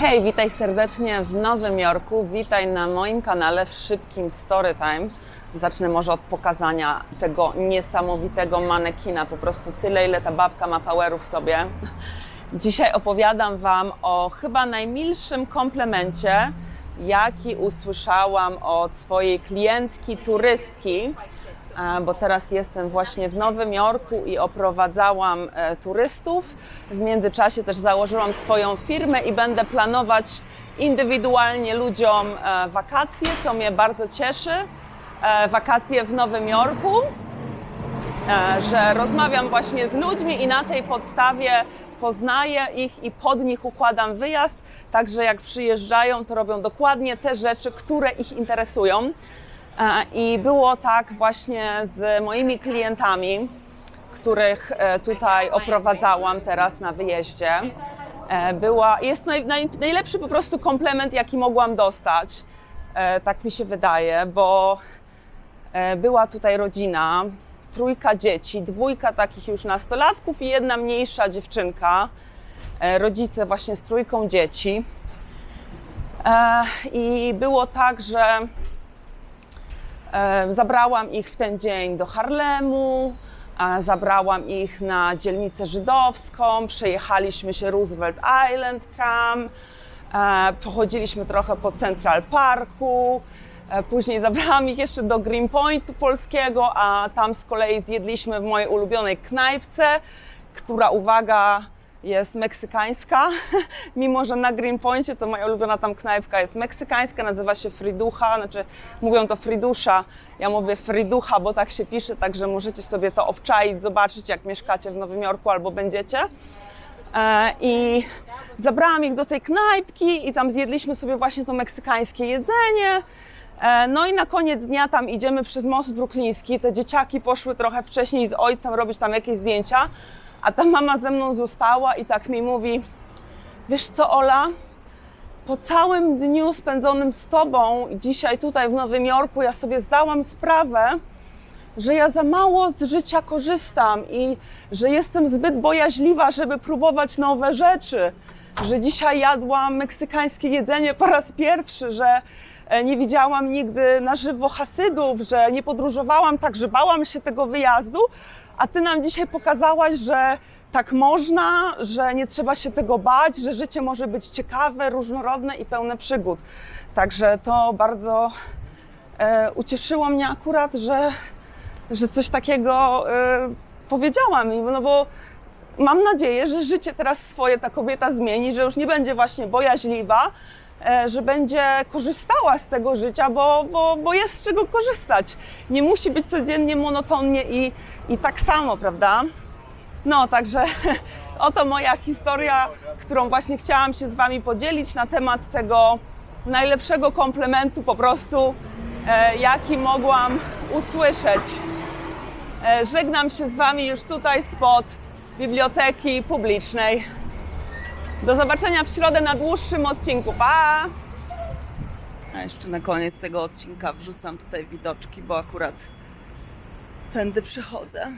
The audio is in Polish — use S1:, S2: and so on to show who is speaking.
S1: Hej, witaj serdecznie w Nowym Jorku. Witaj na moim kanale w szybkim Storytime. Zacznę może od pokazania tego niesamowitego manekina. Po prostu tyle, ile ta babka ma poweru w sobie. Dzisiaj opowiadam Wam o chyba najmilszym komplemencie, jaki usłyszałam od swojej klientki, turystki, bo teraz jestem właśnie w Nowym Jorku i oprowadzałam e, turystów. W międzyczasie też założyłam swoją firmę i będę planować indywidualnie ludziom e, wakacje, co mnie bardzo cieszy. E, Wakacje w Nowym Jorku e, że rozmawiam właśnie z ludźmi i na tej podstawie poznaję ich i pod nich układam wyjazd, także jak przyjeżdżają, to robią dokładnie te rzeczy, które ich interesują. E, I było tak właśnie z moimi klientami, których e, tutaj oprowadzałam teraz na wyjeździe. E, Była, jest naj, naj, najlepszy po prostu komplement, jaki mogłam dostać. Tak mi się wydaje, bo była tutaj rodzina, trójka dzieci, dwójka takich już nastolatków i jedna mniejsza dziewczynka. Rodzice właśnie z trójką dzieci. I było tak, że zabrałam ich w ten dzień do Harlemu, zabrałam ich na dzielnicę żydowską, przejechaliśmy się Roosevelt Island tram, e, pochodziliśmy trochę po Central Parku, e, później zabrałam ich jeszcze do Greenpointu polskiego, a tam z kolei zjedliśmy w mojej ulubionej knajpce, która, uwaga, jest meksykańska, mimo że na Greenpointie to moja ulubiona tam knajpka jest meksykańska, nazywa się Friducha, znaczy mówią to Fridusza, ja mówię Friducha, bo tak się pisze, także możecie sobie to obczaić, zobaczyć jak mieszkacie w Nowym Jorku albo będziecie. E, I zabrałam ich do tej knajpki i tam zjedliśmy sobie właśnie to meksykańskie jedzenie. E, No i na koniec dnia tam idziemy przez most brukliński. Te dzieciaki poszły trochę wcześniej z ojcem robić tam jakieś zdjęcia, a ta mama ze mną została i tak mi mówi: Wiesz co, Ola? Po całym dniu spędzonym z tobą dzisiaj tutaj w Nowym Jorku, ja sobie zdałam sprawę, że ja za mało z życia korzystam i że jestem zbyt bojaźliwa, żeby próbować nowe rzeczy. Że dzisiaj jadłam meksykańskie jedzenie po raz pierwszy, że e, nie widziałam nigdy na żywo Hasydów, że nie podróżowałam, tak że bałam się tego wyjazdu, a ty nam dzisiaj pokazałaś, że tak można, że nie trzeba się tego bać, że życie może być ciekawe, różnorodne i pełne przygód. Także to bardzo e, ucieszyło mnie akurat, że, że coś takiego e, powiedziałam. No bo mam nadzieję, że życie teraz swoje ta kobieta zmieni, że już nie będzie właśnie bojaźliwa, że będzie korzystała z tego życia, bo, bo, bo jest z czego korzystać. Nie musi być codziennie monotonnie i, i tak samo, prawda? No, także oto moja historia, którą właśnie chciałam się z Wami podzielić na temat tego najlepszego komplementu po prostu, e, jaki mogłam usłyszeć. E, żegnam się z Wami już tutaj spod Biblioteki Publicznej. Do zobaczenia w środę na dłuższym odcinku. Pa! A jeszcze na koniec tego odcinka wrzucam tutaj widoczki, bo akurat tędy przychodzę.